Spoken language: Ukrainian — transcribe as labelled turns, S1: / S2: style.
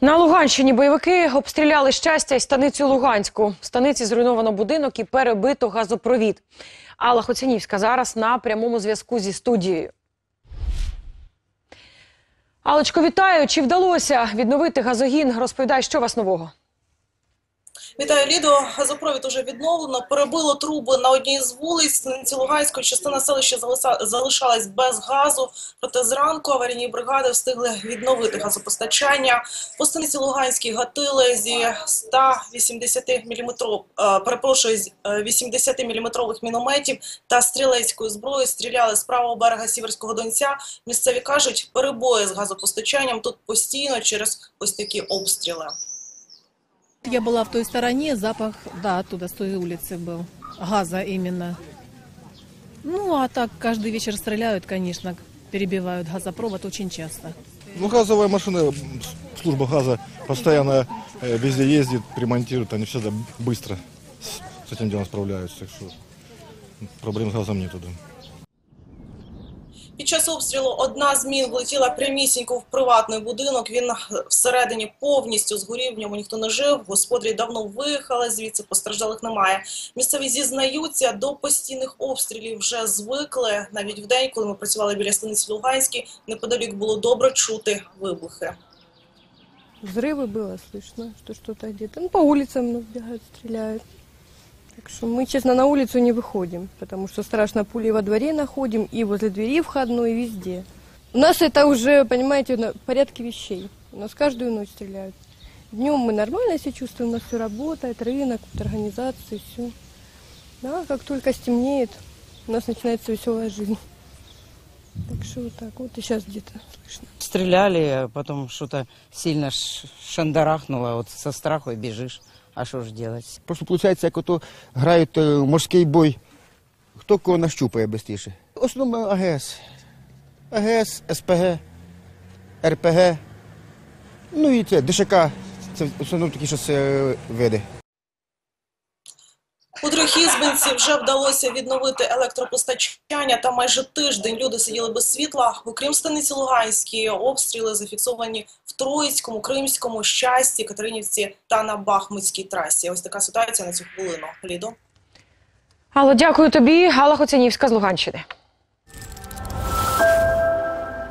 S1: На Луганщині бойовики обстріляли щастя й станицю Луганську. В станиці зруйновано будинок і перебито газопровід. Алла Хоцянівська зараз на прямому зв'язку зі студією. Алочко, вітаю! Чи вдалося відновити газогін? Розповідай, що вас нового?
S2: Вітаю, Лідо. Газопровід уже відновлено. Перебило труби на одній з вулиць Луганської. Частина селища залишалась без газу. Проте зранку аварійні бригади встигли відновити газопостачання. По станиці Луганській гатили зі 180 мм, перепрошую, з 80 міліметрових мінометів та стрілецької зброї стріляли з правого берега Сіверського Донця. Місцеві кажуть, перебої з газопостачанням тут постійно через ось такі обстріли.
S3: Я была в той стороне, запах, да, оттуда, с той улицы был. Газа именно. Ну, а так каждый вечер стреляют, конечно, перебивают газопровод очень часто.
S4: Ну, газовая машина, м, служба газа постоянно э, везде ездит, ремонтирует, они всегда быстро с, с этим делом справляются, так что проблем с газом нету. Да.
S2: Під час обстрілу одна з мін влетіла прямісінько в приватний будинок. Він всередині повністю згорів, в ньому ніхто не жив. Господарі давно виїхали звідси, постраждалих немає. Місцеві зізнаються, до постійних обстрілів вже звикли. Навіть в день, коли ми працювали біля станиці Луганській, неподалік було добре чути вибухи.
S5: Взрывы было слышно, что что-то где-то. Ну, по улицам ну, бегают, стреляют. Так что мы, честно, на улицу не выходим, потому что страшно пули во дворе находим, и возле двери входной, и везде. У нас это уже, понимаете, на порядке вещей. У нас каждую ночь стреляют. Днем мы нормально себя чувствуем, у нас все работает, рынок, организации, все. Да, как только стемнеет, у нас начинается веселая жизнь. Так что вот так вот, и сейчас где-то слышно.
S6: Стреляли, а потом что-то сильно шандарахнуло, вот со страху и бежишь. А що ж делать?
S7: Просто виходить, як ото грають е, морський бой, хто кого нащупає швидше. В основному АГС. АГС, СПГ, РПГ. Ну і це ДШК. Це в основному такі щось е, види.
S2: У Трьохізбинці вже вдалося відновити електропостачання. Та майже тиждень люди сиділи без світла. Окрім станиці Луганській, обстріли зафіксовані в Троїцькому, Кримському, Щасті, Катеринівці та на Бахмутській трасі. Ось така ситуація на цю хвилину. Лідо.
S1: Алло, дякую тобі. Алла Хоцянівська з Луганщини.